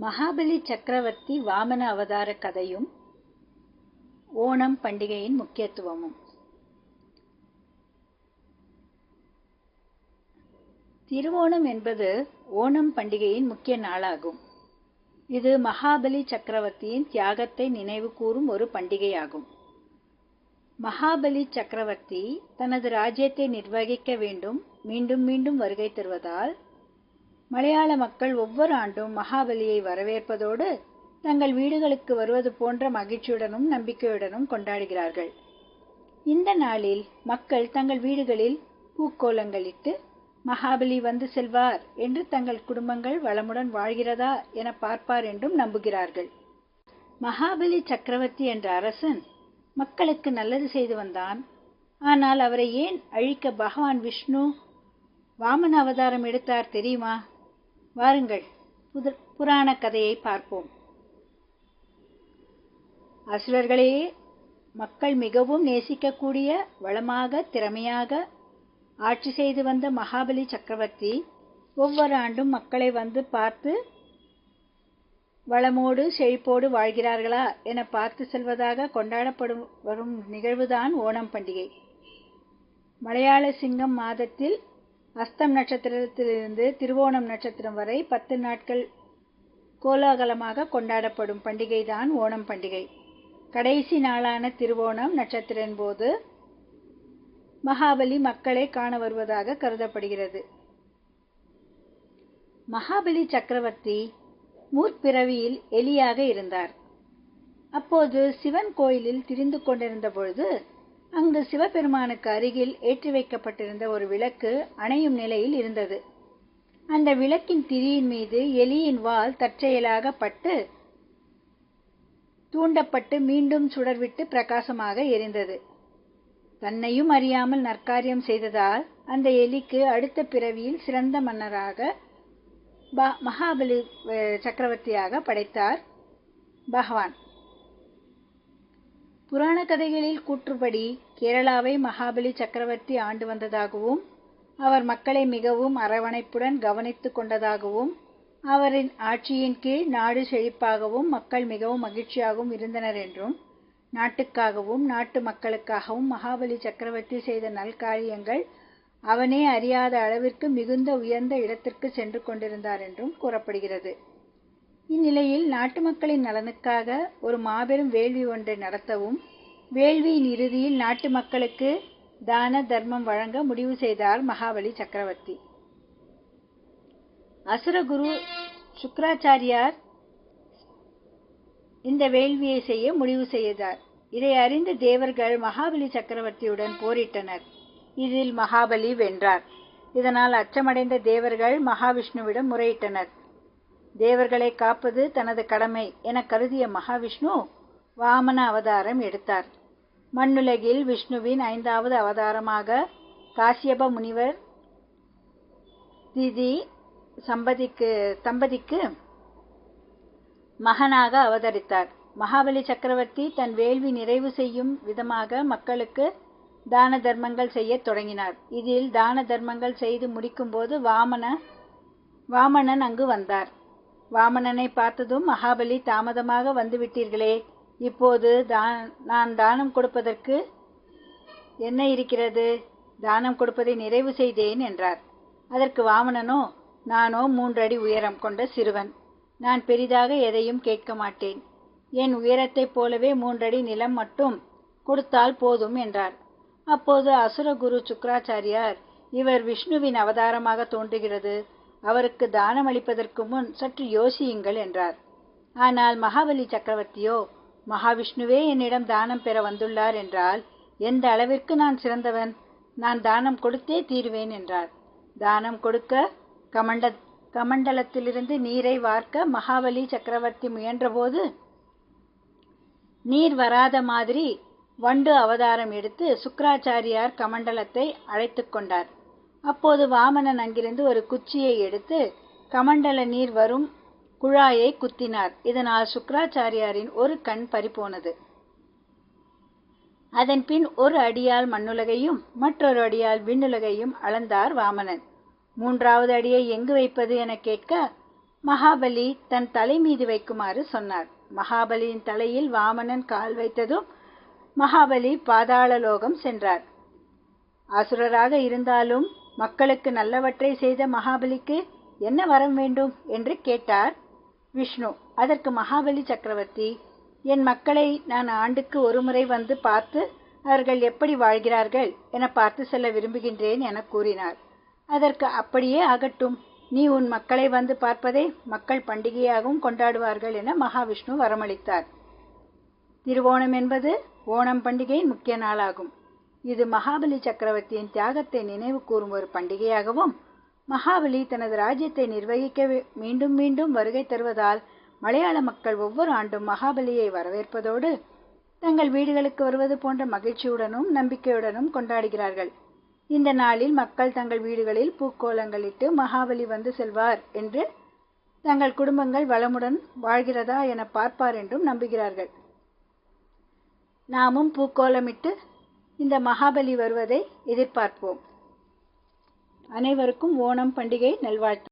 மகாபலி சக்கரவர்த்தி வாமன அவதார கதையும் ஓணம் பண்டிகையின் முக்கியத்துவமும். திருவோணம் என்பது ஓணம் பண்டிகையின் முக்கிய நாளாகும். இது மகாபலி சக்கரவர்த்தியின் தியாகத்தை நினைவு கூறும் ஒரு பண்டிகையாகும். மகாபலி சக்கரவர்த்தி தனது ராஜ்யத்தை நிர்வகிக்க வேண்டும் மீண்டும் மீண்டும் வருகை தருவதால் மலையாள மக்கள் ஒவ்வொரு ஆண்டும் மகாபலியை வரவேற்பதோடு தங்கள் வீடுகளுக்கு வருவது போன்ற மகிழ்ச்சியுடனும் நம்பிக்கையுடனும் கொண்டாடுகிறார்கள். இந்த நாளில் மக்கள் தங்கள் வீடுகளில் பூக்கோலங்களிட்டு மகாபலி வந்து செல்வார் என்று தங்கள் குடும்பங்கள் வளமுடன் வாழ்கிறதா என பார்ப்பார் என்றும் நம்புகிறார்கள். மகாபலி சக்கரவர்த்தி என்ற அரசன் மக்களுக்கு நல்லது செய்து வந்தான். ஆனால் அவரை ஏன் அழிக்க பகவான் விஷ்ணு வாமன அவதாரம் எடுத்தார் தெரியுமா? வாருங்கள் புது புராண கதையை பார்ப்போம். அசுரர்களே மக்கள் மிகவும் நேசிக்கக்கூடிய வளமாக திறமையாக ஆட்சி செய்து வந்த மகாபலி சக்கரவர்த்தி ஒவ்வொரு ஆண்டும் மக்களை வந்து பார்த்து வளமோடு செழிப்போடு வாழ்கிறார்களா என பார்த்து செல்வதாக கொண்டாடப்படும் வரும் நிகழ்வுதான் ஓணம் பண்டிகை. மலையாள சிங்கம் மாதத்தில் அஸ்தம் நட்சத்திரத்திலிருந்து திருவோணம் நட்சத்திரம் வரை பத்து நாட்கள் கோலாகலமாக கொண்டாடப்படும் பண்டிகைதான் ஓணம் பண்டிகை. கடைசி நாளான திருவோணம் நட்சத்திரன் போது மகாபலி மக்களை காண வருவதாக கருதப்படுகிறது. மகாபலி சக்கரவர்த்தி முற்பிறவியில் எலியாக இருந்தார். அப்போது சிவன் கோயிலில் திரிந்து கொண்டிருந்த பொழுது அங்கு சிவபெருமானுக்கு அருகில் ஏற்றி வைக்கப்பட்டிருந்த ஒரு விளக்கு அணையும் நிலையில் இருந்தது. அந்த விளக்கின் திரியின் மீது எலியின் வால் தற்செயலாக பட்டு தூண்டப்பட்டு மீண்டும் சுடர்விட்டு பிரகாசமாக எரிந்தது. தன்னையும் அறியாமல் நற்காரியம் செய்ததால் அந்த எலிக்கு அடுத்த பிறவியில் சிறந்த மன்னராக மகாபலி சக்கரவர்த்தியாக படைத்தார் பகவான். புராண கதைகளில் கூற்றுப்படி கேரளாவை மகாபலி சக்கரவர்த்தி ஆண்டு வந்ததாகவும் அவர் மக்களை மிகவும் அரவணைப்புடன் கவனித்து கொண்டதாகவும் அவரின் ஆட்சியின் கீழ் நாடு செழிப்பாகவும் மக்கள் மிகவும் மகிழ்ச்சியாகவும் இருந்தனர் என்றும் நாட்டுக்காகவும் நாட்டு மக்களுக்காகவும் மகாபலி சக்கரவர்த்தி செய்த நல்காரியங்கள் அவனே அறியாத அளவிற்கு மிகுந்த உயர்ந்த இடத்திற்கு சென்று கொண்டிருந்தார் என்றும் கூறப்படுகிறது. இந்நிலையில் நாட்டு மக்களின் நலனுக்காக ஒரு மாபெரும் வேள்வி ஒன்றை நடத்தவும் வேள்வியின் இறுதியில் நாட்டு மக்களுக்கு தான தர்மம் வழங்க முடிவு செய்தார் மகாபலி சக்கரவர்த்தி. அசுரகுரு சுக்கராச்சாரியார் இந்த வேள்வியை செய்ய முடிவு செய்தார். இதை அறிந்த தேவர்கள் மகாபலி சக்கரவர்த்தியுடன் போரிட்டனர். இதில் மகாபலி வென்றார். இதனால் அச்சமடைந்த தேவர்கள் மகாவிஷ்ணுவிடம் முறையிட்டனர். தேவர்களை காப்பது தனது கடமை என கருதிய மகாவிஷ்ணு வாமன அவதாரம் எடுத்தார். மண்ணுலகில் விஷ்ணுவின் ஐந்தாவது அவதாரமாக காசியப முனிவர் திதி சம்பதிக்கு தம்பதிக்கு மகனாக அவதரித்தார். மகாபலி சக்கரவர்த்தி தன் வேள்வி நிறைவு செய்யும் விதமாக மக்களுக்கு தான தர்மங்கள் செய்ய தொடங்கினார். இதில் தான தர்மங்கள் செய்து முடிக்கும்போது வாமன வாமனன் அங்கு வந்தார். வாமனனை பார்த்ததும் மகாபலி தாமதமாக வந்துவிட்டீர்களே. இப்போது நான் தானம் கொடுப்பதற்கு என்ன இருக்கிறது? தானம் கொடுப்பதை நிறைவு செய்தேன் என்றார். அதற்கு வாமனனோ நானோ மூன்றடி உயரம் கொண்ட சிறுவன். நான் பெரிதாக எதையும் கேட்க மாட்டேன். என் உயரத்தைப் போலவே மூன்றடி நிலம் மட்டும் கொடுத்தால் போதும் என்றார். அப்போது அசுரகுரு சுக்கராச்சாரியார் இவர் விஷ்ணுவின் அவதாரமாக தோன்றுகிறது. அவருக்கு தானம் அளிப்பதற்கு முன் சற்று யோசியுங்கள் என்றார். ஆனால் மகாபலி சக்கரவர்த்தியோ மகாவிஷ்ணுவே என்னிடம் தானம் பெற வந்துள்ளார் என்றால் எந்த அளவிற்கு நான் சிறந்தவன்? நான் தானம் கொடுத்தே தீருவேன் என்றார். தானம் கொடுக்க கமண்ட கமண்டலத்திலிருந்து நீரை வார்க்க மகாபலி சக்கரவர்த்தி முயன்றபோது நீர் வராத மாதிரி வண்டு அவதாரம் எடுத்து சுக்கராச்சாரியார் கமண்டலத்தை அழைத்து கொண்டார். அப்போது வாமனன் அங்கிருந்து ஒரு குச்சியை எடுத்து கமண்டல நீர் வரும் குழாயை குத்தினார். இதனால் சுக்கராச்சாரியாரின் ஒரு கண் பறிபோனது. அதன் பின் ஒரு அடியால் மண்ணுலகையும் மற்றொரு அடியால் விண்ணுலகையும் அளந்தார் வாமனன். மூன்றாவது அடியை எங்கு வைப்பது என கேட்க மகாபலி தன் தலை மீது வைக்குமாறு சொன்னார். மகாபலியின் தலையில் வாமனன் கால் வைத்ததும் மகாபலி பாதாள லோகம் சென்றார். அசுரராக இருந்தாலும் மக்களுக்கு நல்லவற்றை செய்த மகாபலிக்கு என்ன வரம் வேண்டும் என்று கேட்டார். விஷ்ணு அதற்கு மகாபலி சக்கரவர்த்தி என் மக்களை நான் ஆண்டுக்கு ஒரு முறை வந்து பார்த்து அவர்கள் எப்படி வாழ்கிறார்கள் என பார்த்து செல்ல விரும்புகின்றேன் என கூறினார். அதற்கு அப்படியே ஆகட்டும். நீ உன் மக்களை வந்து பார்ப்பதை மக்கள் பண்டிகையாகவும் கொண்டாடுவார்கள் என மகாவிஷ்ணு வரமளித்தார். திருவோணம் என்பது ஓணம் பண்டிகையின் முக்கிய நாளாகும். இது மகாபலி சக்கரவர்த்தியின் தியாகத்தை நினைவு கூறும் ஒரு பண்டிகையாகவும் மகாபலி தனது ராஜ்யத்தை நிர்வகிக்க மீண்டும் மீண்டும் வருகை தருவதால் மலையாள மக்கள் ஒவ்வொரு ஆண்டும் மகாபலியை வரவேற்பதோடு தங்கள் வீடுகளுக்கு வருவது போன்ற மகிழ்ச்சியுடனும் நம்பிக்கையுடனும் கொண்டாடுகிறார்கள். இந்த நாளில் மக்கள் தங்கள் வீடுகளில் பூக்கோலங்களிட்டு மகாபலி வந்து செல்வார் என்று தங்கள் குடும்பங்கள் வளமுடன் வாழ்கிறதா என பார்ப்பார் என்றும் நம்புகிறார்கள். நாமும் பூக்கோலமிட்டு இந்த மகாபலி வருவதை எதிர்பார்ப்போம். அனைவருக்கும் ஓணம் பண்டிகை நல்வாழ்த்து